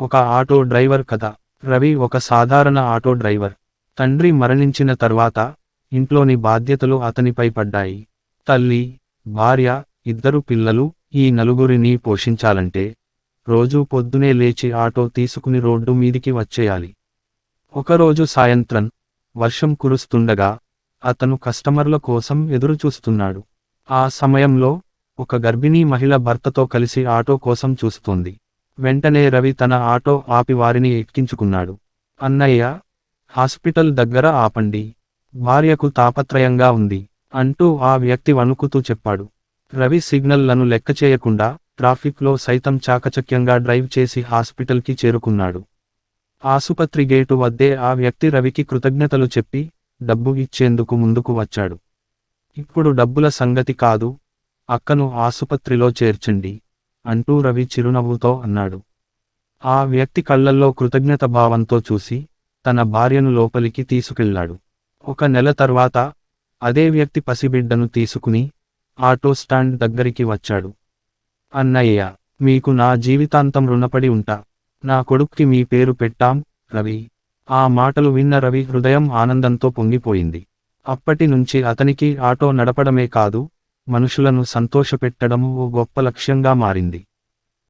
ఒక auto driver కథ రవి ఒక సాధారణ ఆటో డ్రైవర్. తండ్రి మరణించిన తర్వాత ఇంట్లోని బాధ్యతలు అతనిపై పడ్డాయి. తల్లి భార్య ఇద్దరు పిల్లలు ఈ నలుగురిని పోషించాలంటే రోజూ పొద్దునే లేచి ఆటో తీసుకుని రోడ్డు మీదికి వచ్చేయాలి. ఒకరోజు సాయంత్రం వర్షం కురుస్తుండగా అతను కస్టమర్ల కోసం ఎదురుచూస్తున్నాడు. ఆ సమయంలో ఒక గర్భిణీ మహిళ భర్తతో కలిసి ఆటో కోసం చూస్తోంది. వెంటనే రవి తన ఆటో ఆపి వారిని ఎక్కించుకున్నాడు. అన్నయ్య హాస్పిటల్ దగ్గర ఆపండి. భార్యకు తాపత్రయంగా ఉంది అంటూ ఆ వ్యక్తి వణుకుతూ చెప్పాడు. రవి సిగ్నల్లను లెక్క చేయకుండా ట్రాఫిక్లో సైతం చాకచక్యంగా డ్రైవ్ చేసి హాస్పిటల్కి చేరుకున్నాడు. ఆసుపత్రి గేటు వద్దే ఆ వ్యక్తి రవికి కృతజ్ఞతలు చెప్పి డబ్బు ఇచ్చేందుకు ముందుకు వచ్చాడు. ఇప్పుడు డబ్బుల సంగతి కాదు అక్కను ఆసుపత్రిలో చేర్చండి. అంటూ రవి చిరునవ్వుతో అన్నాడు. ఆ వ్యక్తి కళ్ళల్లో కృతజ్ఞత భావంతో చూసి తన భార్యను లోపలికి తీసుకెళ్ళాడు. ఒక నెల తర్వాత అదే వ్యక్తి పసిబిడ్డను తీసుకుని ఆటో స్టాండ్ దగ్గరికి వచ్చాడు. అన్నయ్య మీకు నా జీవితాంతం రుణపడి ఉంటా. నా కొడుక్కి మీ పేరు పెట్టాం రవి. ఆ మాటలు విన్న రవి హృదయం ఆనందంతో పొంగిపోయింది. అప్పటి నుంచి అతనికి ఆటో నడపడమే కాదు మనుషులను సంతోషపెట్టడం ఓ గొప్ప లక్ష్యంగా మారింది.